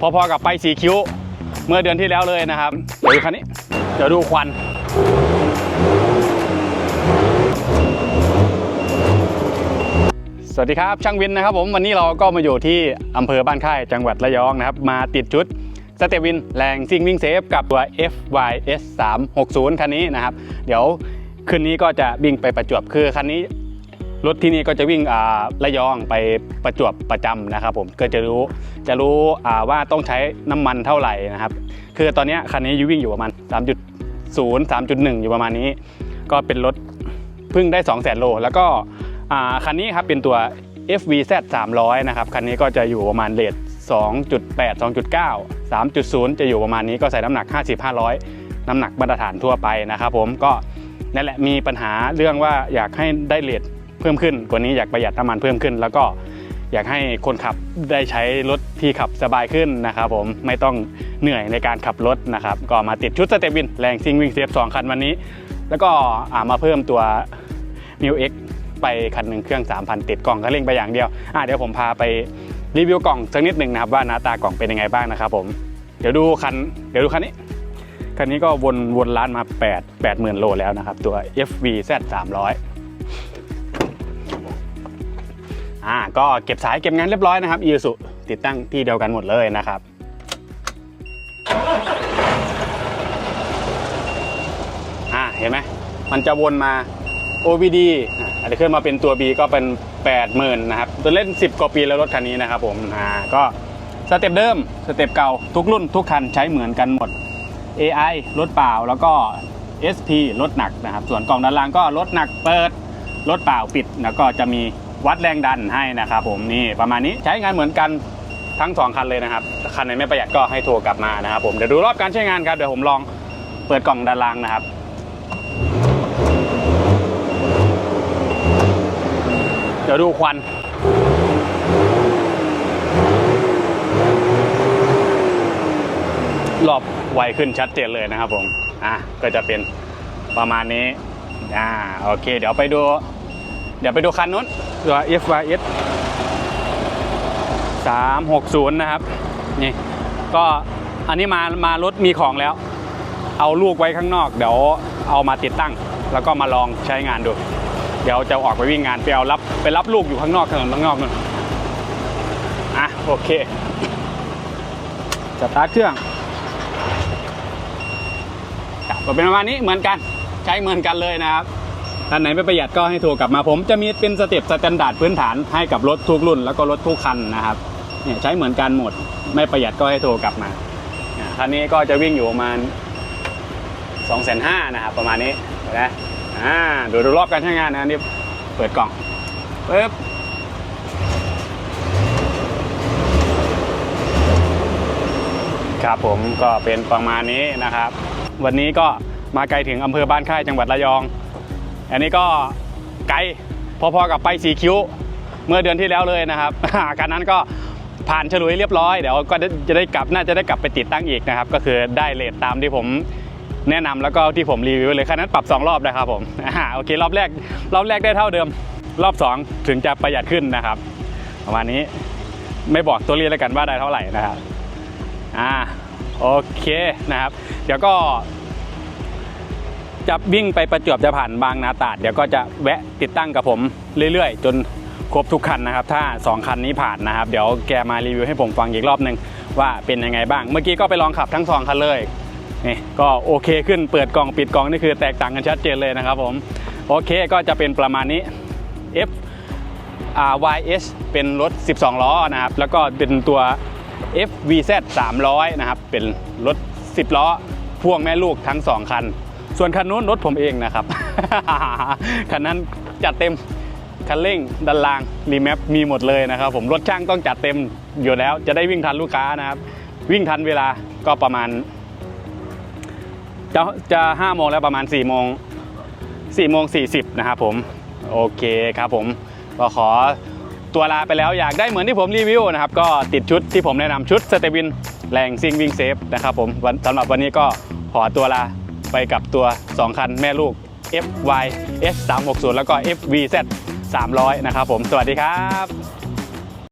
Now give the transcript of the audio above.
พอๆกับไปสีคิ้ว เมื่อเดือนที่แล้วเลยนะครับเดี๋ยวคันนี้เดี๋ยวดูควันสวัสดีครับช่างวินนะครับผมวันนี้เราก็มาอยู่ที่อำเภอบ้านค่ายจังหวัดระยองนะครับ มาติดชุดสเตวินแรงซิงวิ่งเซฟกับตัว FYS 360 คันนี้นะครับ เดี๋ยวคืนนี้ก็จะวิ่งไปประจวบคือคันนี้ รถที่นี่ก็จะวิ่งระยองไปประจวบประจำนะครับผมก็จะรู้จะรู้ว่าต้องใช้น้ำมันเท่าไหร่นะครับ คือตอนนี้คันนี้อยูวิ่งอยู่ประมาณ 3.0 3.1 อยู่ประมาณนี้ ก็เป็นรถเพิ่งได้2 0 0 0 0 0โล แล้วก็คันนี้ครับเป็นตัว FVZ 300 นะครับ คันนี้ก็จะอยู่ประมาณเลท2.8 2.9 3.0 จะอยู่ประมาณนี้ก็ใส่น้ำหนัก 50 500 น้ำหนักมาตรฐานทั่วไปนะครับผมก็นั่นแหละมีปัญหาเรื่องว่าอยากให้ได้เลท พิ่มขึ้นกว่านี้อยากประหยัดน้ำมันเพิ่มขึ้น แล้วก็อยากให้คนขับได้ใช้รถที่ขับสบายขึ้นนะครับผมไม่ต้องเหนื่อยในการขับรถนะครับก็มาติดชุดสเตปวินแรงซิงวิ่งเซฟ2คันวันนี้ แล้วก็ามาเพิ่มตัว m ิว X ไปคันหนึ่งเครื่อง 3,000 ติดกล่องก็เร่งไปอย่างเดียวอะเดี๋ยวผมพาไปรีวิวกล่องสักนิดหนึ่งนะครับว่าหน้าตากล่องเป็นยังไงบ้างนะครับผมเดี๋ยวดูคันเดี๋ยวดูคันนี้คันนี้ก็วนวนร้านมา 8 8 0,000 โลแล้วนะครับ ตัว FVZ 300 อ่าก็เก็บสายเก็บงานเรียบร้อยนะครับอีสุติดตั้งที่เดียวกันหมดเลยนะครับอ่าเห็นไหมมันจะวนมา OBD อะอาจจะขึ้นมาเป็นตัว B ก็เป็น 80,000นะครับตัวเล่น 10 กว่าปีแล้วรถคันนี้นะครับผมอ่าก็สเต็ปเดิมสเต็ปเก่าทุกรุ่นทุกคันใช้เหมือนกันหมด AI รถเปล่าแล้วก็ SP รถหนักนะครับ ส่วนกล่องด้านล่างก็รถหนักเปิดรถเปล่าปิดแล้วก็จะมี วัดแรงดันให้นะครับผมนี่ประมาณนี้ใช้งานเหมือนกันทั้งสองคันเลยนะครับ คันไหนไม่ประหยัดก็ให้โทรกลับมานะครับผมเดี๋ยวดูรอบการใช้งานครับเดี๋ยวผมลองเปิดกล่องด้านล่างนะครับเดี๋ยวดูควันรอบไวขึ้นชัดเจนเลยนะครับผม อะ ก็จะเป็นประมาณนี้ อ่า โอเค เดี๋ยวไปดู เดี๋ยวไปดูคันนู้นตัว FYS 360 นะครับ นี่ ก็อันนี้มามารถมีของแล้ว เอาลูกไว้ข้างนอก เดี๋ยวเอามาติดตั้ง แล้วก็มาลองใช้งานดู เดี๋ยวจะออกไปวิ่งงาน ไปเอารับไปรับลูกอยู่ข้างนอกถนนข้างนอกนู่นอะ โอเคสตาร์ทเครื่องครับก็เป็นประมาณนี้เหมือนกันใช้เหมือนกันเลยนะครับ ท่านไหนไม่ประหยัดก็ให้โทรกลับมาผม จะมีเป็นสเต็ปสแตนดาร์ดพื้นฐานให้กับรถทุกรุ่น แล้วก็รถทุกคันนะครับเนี่ยใช้เหมือนกันหมด ไม่ประหยัดก็ให้โทรกลับมาคันนี้ก็จะวิ่งอยู่ประมาณ2 5 0 0 0นห้านะครับประมาณนี้นไหมอ่าดูดูรอบการใช้งานนะนี่เปิดกล่องปึ๊บครับผมก็เป็นประมาณนี้นะครับ วันนี้ก็มาไกลถึงอำเภอบ้านค่ายจังหวัดระยอง อันนี้ก็ไกลพอๆกับไปสีคิ้วเมื่อเดือนที่แล้วเลยนะครับการนั้นก็ผ่านฉลุยเรียบร้อยเดี๋ยวก็จะได้กลับน่าจะได้กลับไปติดตั้งอีกนะครับ ก็คือได้เลทตามที่ผมแนะนำแล้วก็ที่ผมรีวิวเลยคันนั้นปรับ 2 รอบนะครับผมโอเครอบแรกรอบแรกได้เท่าเดิม รอบ 2 ถึงจะประหยัดขึ้นนะครับ ประมาณนี้ไม่บอกตัวเลขแล้วกันว่าได้เท่าไหร่นะครับอ่าโอเคนะครับ เดี๋ยวก็ จะวิ่งไปประจวบจะผ่านบางนาตราดเดี๋ยวก็จะแวะติดตั้งกับผมเรื่อยๆ จนครบทุกคันนะครับ ถ้า 2 คันนี้ผ่านนะครับ เดี๋ยวแกมารีวิวให้ผมฟังอีกรอบหนึ่งว่าเป็นยังไงบ้าง เมื่อกี้ก็ไปลองขับทั้ง 2 คันเลยนี่ก็โอเคขึ้นเปิดกล่องปิดกล่องนี่คือแตกต่างกันชัดเจนเลยนะครับผม โอเคก็จะเป็นประมาณนี้ F R Y S เป็นรถ 12 ล้อนะครับ แล้วก็เป็นตัว FVZ 300 นะครับ เป็นรถ 10 ล้อพ่วงแม่ลูกทั้ง 2 คัน ส่วนคันนู้นรถผมเองนะครับ คันนั้นจัดเต็มคันเร่งดันล่างรีแมปมีหมดเลยนะครับ ผมรถช่างต้องจัดเต็มอยู่แล้ว จะได้วิ่งทันลูกค้านะครับ วิ่งทันเวลาก็ประมาณ จะจะห้าโมงแล้วประมาณ4ี่โมงสี่โมงสี่สิบนะครับผม โอเคครับผมก็ขอตัวลาไปแล้วอยากได้เหมือนที่ผมรีวิวนะครับ ก็ติดชุดที่ผมแนะนำชุดสเตวินแรงซิงวิ่งเซฟนะครับผมสำหรับวันนี้ก็ขอตัวลา ไปกับตัว 2 คันแม่ลูก FY S 360 แล้วก็ FVZ 300 นะครับผม สวัสดีครับ